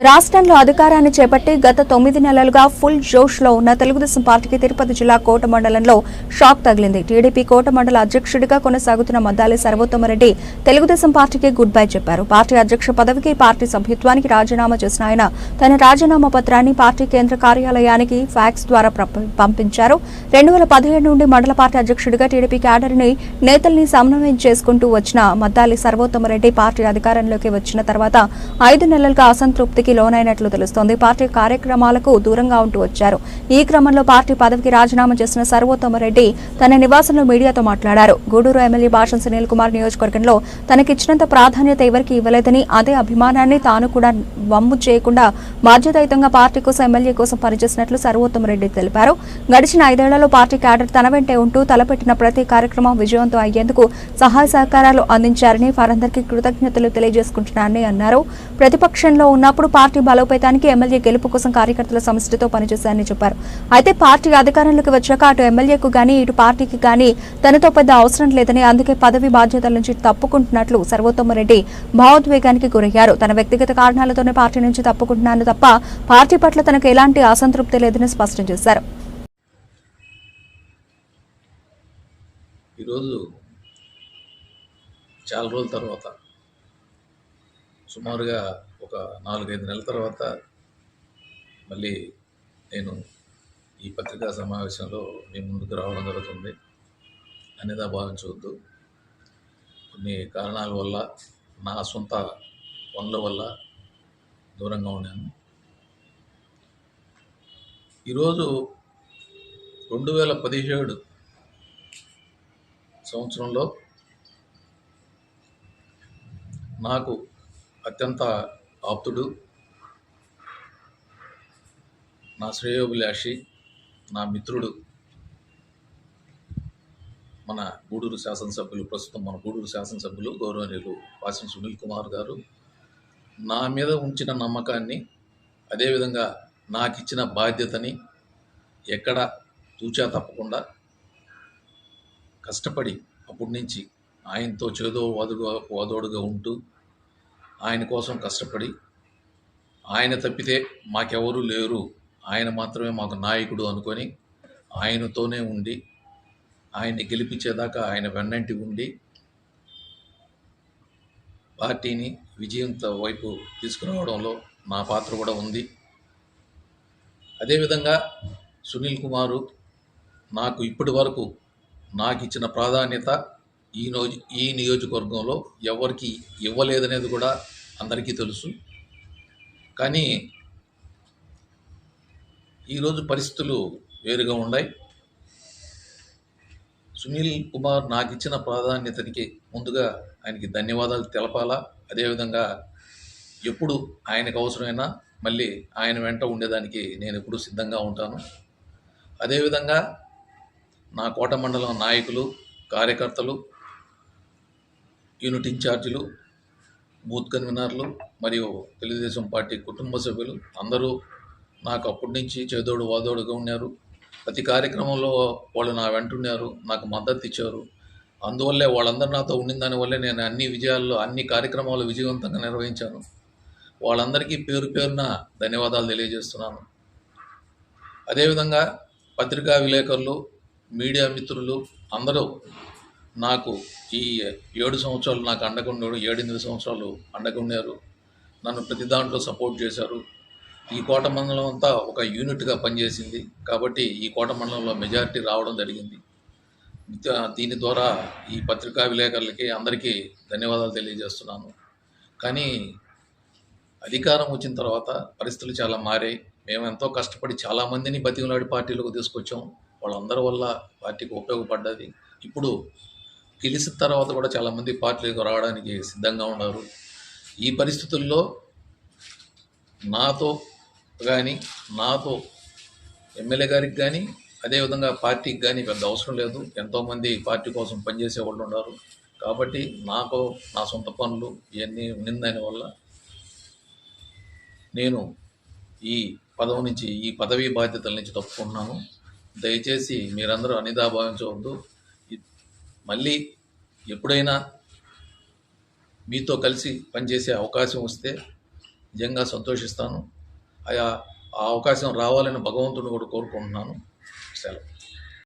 రాష్ట్రంలో అధికారాన్ని చేపట్టి గత తొమ్మిది నెలలుగా ఫుల్ జోష్లో ఉన్న తెలుగుదేశం పార్టీకి తిరుపతి జిల్లా కోట మండలంలో షాక్ తగిలింది. టీడీపీ కోట మండల అధ్యక్షుడిగా కొనసాగుతున్న మద్దాలి సర్వోత్తమరెడ్డి తెలుగుదేశం పార్టీకి గుడ్ బై చెప్పారు. పార్టీ అధ్యక్ష పదవికి పార్టీ సభ్యత్వానికి రాజీనామా చేసిన ఆయన తన రాజీనామా పత్రాన్ని పార్టీ కేంద్ర కార్యాలయానికి ఫ్యాక్స్ ద్వారా పంపించారు. రెండు వేల పదిహేడు నుండి మండల పార్టీ అధ్యక్షుడిగా టీడీపీ క్యాడర్ని నేతల్ని సమన్వయం చేసుకుంటూ వచ్చిన మద్దాలి సర్వోత్తమరెడ్డి పార్టీ అధికారంలోకి వచ్చిన తర్వాత ఐదు నెలలుగా అసంతృప్తికి లోనైనట్లు తెలుస్తోంది. పార్టీ కార్యక్రమాలకు దూరంగా ఉంటూ వచ్చారు. ఈ క్రమంలో పార్టీ పదవికి రాజీనామా చేసిన సర్వోత్తమరెడ్డి తన నివాసంలో మీడియాతో మాట్లాడారు. గూడూరు ఎమ్మెల్యే భాషన్ సునీల్ కుమార్ నియోజకవర్గంలో తనకిచ్చినంత ప్రాధాన్యత ఎవరికి ఇవ్వలేదని అదే అభిమానాన్ని తాను కూడా వమ్ము చేయకుండా బాధ్యతాయుతంగా పార్టీ కోసం ఎమ్మెల్యే కోసం పనిచేసినట్లు సర్వోత్తమరెడ్డి తెలిపారు. గడిచిన ఐదేళ్ళలో పార్టీ క్యాడర్ తన వెంటే ఉంటూ తలపెట్టిన ప్రతి కార్యక్రమం విజయవంతం అయ్యేందుకు సహాయ సహకారాలు అందించారని వారందరికీ కృతజ్ఞతలు తెలియజేసుకుంటున్నారని అన్నారు. ప్రతిపక్షంలో ఉన్నప్పుడు పార్టీ బలోపేతానికి ఎమ్మెల్యే గెలుపు కోసం కార్యకర్తల సమష్టితో పనిచేశారని చెప్పారు. అయితే పార్టీ అధికారంలోకి వచ్చాక అటు ఎమ్మెల్యేకు గాని ఇటు పార్టీకి గాని తనతో పెద్ద అవసరం లేదని అందుకే పదవి బాధ్యతల నుంచి తప్పుకుంటున్నట్లు సర్వోత్తమరెడ్డి భావోద్వేగానికి గురయ్యారు. తన వ్యక్తిగత కారణాలతోనే పార్టీ నుంచి తప్పుకుంటున్నాను తప్ప పార్టీ పట్ల తనకు ఎలాంటి అసంతృప్తి లేదని స్పష్టం చేశారు. ఈరోజు చాలా రోజుల తర్వాత సుమారుగా ఒక నాలుగైదు నెలల తర్వాత మళ్ళీ నేను ఈ పత్రికా సమావేశంలో మీ ముందుకు రావడం జరుగుతుంది. అనేదా భావించవద్దు. కొన్ని కారణాల వల్ల నా సొంత పనుల వల్ల దూరంగా ఉన్నాను. ఈరోజు రెండు వేల పదిహేడు సంవత్సరంలో నాకు అత్యంత ఆప్తుడు నా శ్రేయోభిలాషి నా మిత్రుడు మన గూడూరు శాసనసభ్యులు ప్రస్తుతం మన గూడూరు శాసనసభ్యులు గౌరవనీయులు వాసిన సునీల్ కుమార్ గారు. నా మీద ఉంచిన నమ్మకాన్ని అదేవిధంగా నాకు ఇచ్చిన బాధ్యతని ఎక్కడ తూచా తప్పకుండా కష్టపడి అప్పటి నుంచి ఆయనతో చేదో వదుగా వదోడుగా ఉంటూ ఆయన కోసం కష్టపడి ఆయన తప్పితే మాకెవరూ లేరు. ఆయన మాత్రమే మాకు నాయకుడు అనుకొని ఆయనతోనే ఉండి ఆయన్ని గెలిపించేదాకా ఆయన వెన్నంటి ఉండి పార్టీని విజయంత వైపు తీసుకురావడంలో నా పాత్ర కూడా ఉంది. అదేవిధంగా సునీల్ కుమారు నాకు ఇప్పటి వరకు నాకు ఇచ్చిన ప్రాధాన్యత ఈ నో ఈ నియోజకవర్గంలో ఎవరికి ఇవ్వలేదనేది కూడా అందరికీ తెలుసు. కానీ ఈరోజు పరిస్థితులు వేరుగా ఉన్నాయి. సునీల్ కుమార్ నాకు ఇచ్చిన ప్రాధాన్యతకి ముందుగా ఆయనకి ధన్యవాదాలు తెలపాలా? అదేవిధంగా ఎప్పుడు ఆయనకు అవసరమైనా మళ్ళీ ఆయన వెంట ఉండేదానికి నేను ఎప్పుడు సిద్ధంగా ఉంటాను. అదేవిధంగా నా కోట మండలం నాయకులు కార్యకర్తలు యూనిట్ ఇన్ఛార్జీలు బూత్ కన్వీనర్లు మరియు తెలుగుదేశం పార్టీ కుటుంబ సభ్యులు అందరూ నాకు అప్పటి నుంచి చేదోడు వాదోడుగా ఉన్నారు. ప్రతి కార్యక్రమంలో వాళ్ళు నా వెంట ఉన్నారు నాకు మద్దతు ఇచ్చారు. అందువల్లే వాళ్ళందరూ నాతో ఉండిన దానివల్లే నేను అన్ని విజయాల్లో అన్ని కార్యక్రమాలు విజయవంతంగా నిర్వహించాను. వాళ్ళందరికీ పేరు పేరున ధన్యవాదాలు తెలియజేస్తున్నాను. అదేవిధంగా పత్రికా విలేకరులు మీడియా మిత్రులు అందరూ నాకు ఈ ఏడు సంవత్సరాలు నాకు అండగా ఏడెనిమిది సంవత్సరాలు అండకుండారు నన్ను ప్రతి దాంట్లో సపోర్ట్ చేశారు. ఈ కోట మండలం అంతా ఒక యూనిట్గా పనిచేసింది. కాబట్టి ఈ కోట మండలంలో మెజారిటీ రావడం జరిగింది. దీని ద్వారా ఈ పత్రికా విలేకరులకి అందరికీ ధన్యవాదాలు తెలియజేస్తున్నాను. కానీ అధికారం వచ్చిన తర్వాత పరిస్థితులు చాలా మారాయి. మేము ఎంతో కష్టపడి చాలామందిని బతిమలాడి పార్టీలకు తీసుకొచ్చాం. వాళ్ళందరి వల్ల పార్టీకి ఉపయోగపడ్డది. ఇప్పుడు గెలిచిన తర్వాత కూడా చాలామంది పార్టీలకు రావడానికి సిద్ధంగా ఉన్నారు. ఈ పరిస్థితుల్లో నాతో కానీ నాతో ఎమ్మెల్యే గారికి కానీ అదేవిధంగా పార్టీకి కానీ పెద్ద అవసరం లేదు. ఎంతోమంది పార్టీ కోసం పనిచేసే వాళ్ళు ఉన్నారు. కాబట్టి నాకు నా సొంత పనులు ఇవన్నీ ఉన్నదాని వల్ల నేను ఈ పదవి నుంచి ఈ పదవీ బాధ్యతల నుంచి తప్పుకున్నాను. దయచేసి మీరందరూ అనిదా భావించవద్దు. మళ్ళీ ఎప్పుడైనా మీతో కలిసి పనిచేసే అవకాశం వస్తే నిజంగా సంతోషిస్తాను. ఆయా ఆ అవకాశం రావాలని భగవంతుని కూడా కోరుకుంటున్నాను. సెలవు.